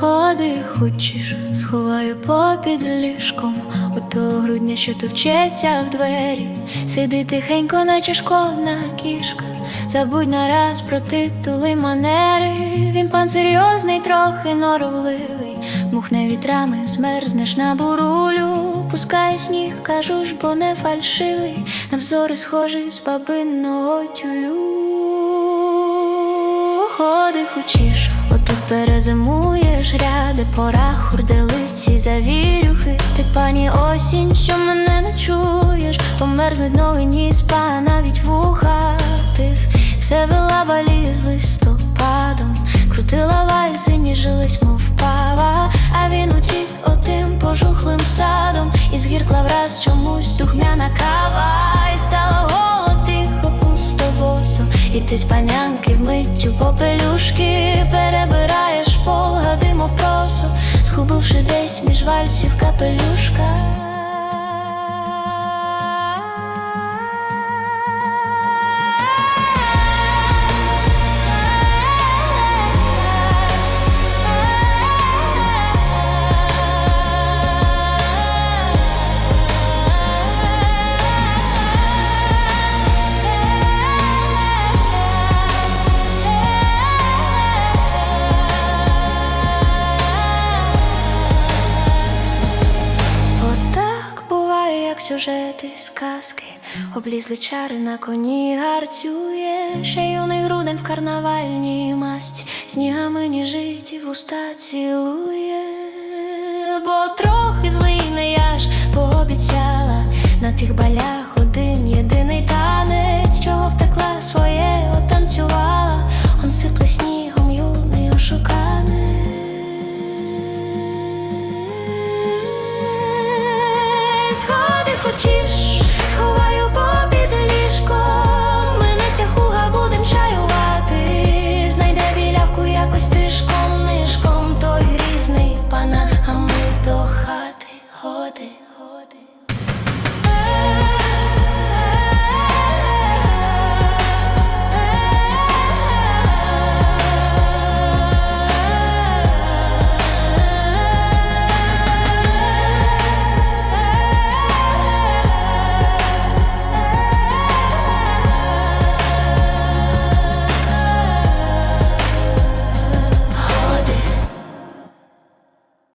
Ходи, хочеш, сховаю попід ліжком у того грудня, що товчеться в двері, сиди тихенько, наче шкодна кішка. Забудь нараз про титули манери. Він пан серйозний, трохи норовливий. Мухне вітрами, змерзнеш на бурулю, пускає сніг, кажу ж, бо не фальшивий, на взори схожий з бабиного тюлю. Ходи хочеш, отут перезимуєш ряди, пора хурделиці, завірюхи, ти пані осінь, що мене не чуєш, померзнуть ноги, ніс, па, навіть вуха. Ти все вела балі з листопадом, крутила вальси, ніжились, мов а він утік отим пожухлим садом, і згіркла враз чомусь духмяна кава, і стало голо тихо, пусто босо, і ти з панянки вмиттю попелюшки перебираєш полгади, мов просо, згубивши десь між вальсів капелюшка. Сюжети з казки, облізли чари на коні гарцює, ще юний грудень в карнавальній масті, снігами ніжить і вуста цілує, бо трохи злий не я ж пообіцяла. На тих балях один єдиний танець, чого втекла своє, отанцювала, он сипле снігом юний ошуканець. Сходи Хочеш, сховаю попід ліжком Ми на ця хуга будем чаювати, знайде білявку якось тишком, нишком, той грізний пана, а ми до хати годи.